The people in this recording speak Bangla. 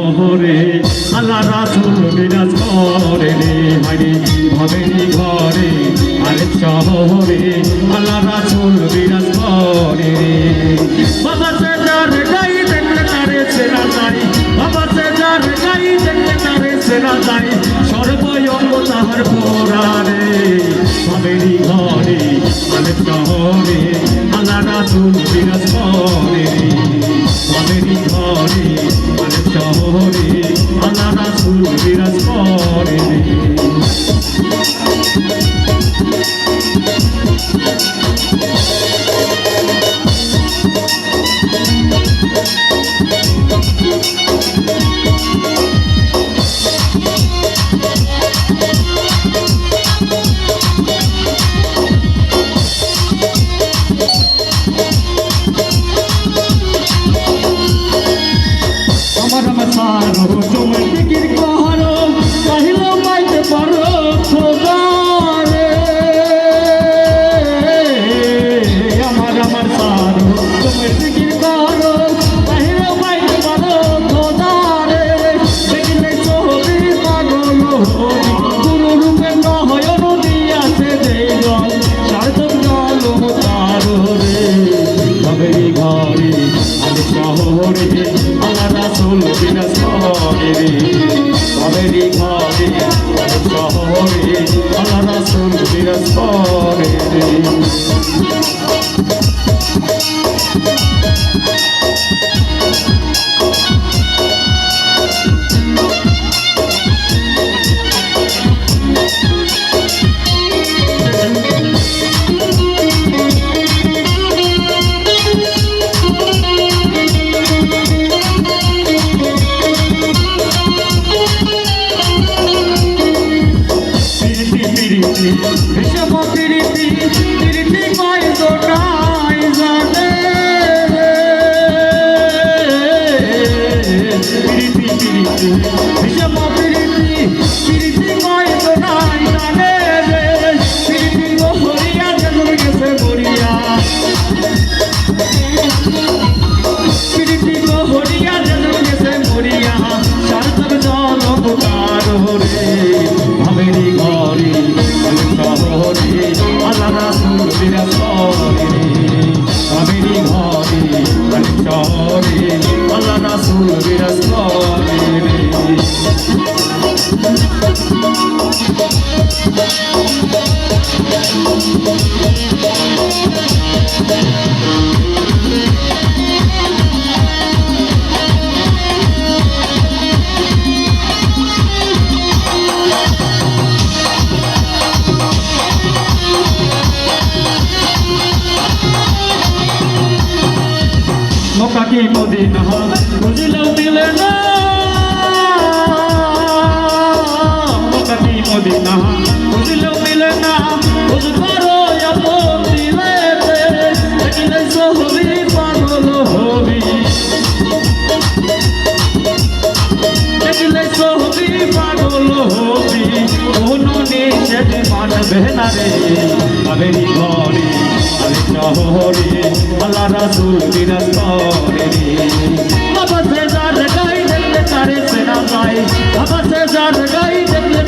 শহরে আল্লাহ রাসুল বিরাজ করে রে হারে ভাবেরি ঘরে আলেপ শহরে আল্লাহ রাসুল বিরাজ করে রে বাবা সে যার গাই দেখতে তারে সর্বয়ঙ্গ তাহার ঘরে আলেপ শহরে আল্লাহ রাসুল বিরাজ করে আল্লাহ রাসুল বিনাশ করে রে ভাবেরি ঘরে শহরে আল্লাহ রাসুল বিনাশ করে পিরিতি বিষম পিরিতি পিরিতি কয় গোটাই জানে। পিরিতি পিরিতি বিষম পিরিতি পিরিতি কয় গোটাই জানে রে। পিরিতি গো হরিয়া যেমন গেছে মরিয়া। পিরিতি গো হরিয়া যেমন গেছে মরিয়া। সার্থক জল রাসুল বিরাজ করে মক্কা মানবে না রে? আবেরি ঘরে আরে শহরে, আল্লাহ রাসুল বিরাজ করে রে। বাবা সে যার গাই দেখলে তারে সেনা গাই বাবা সে যার গাই দেখলে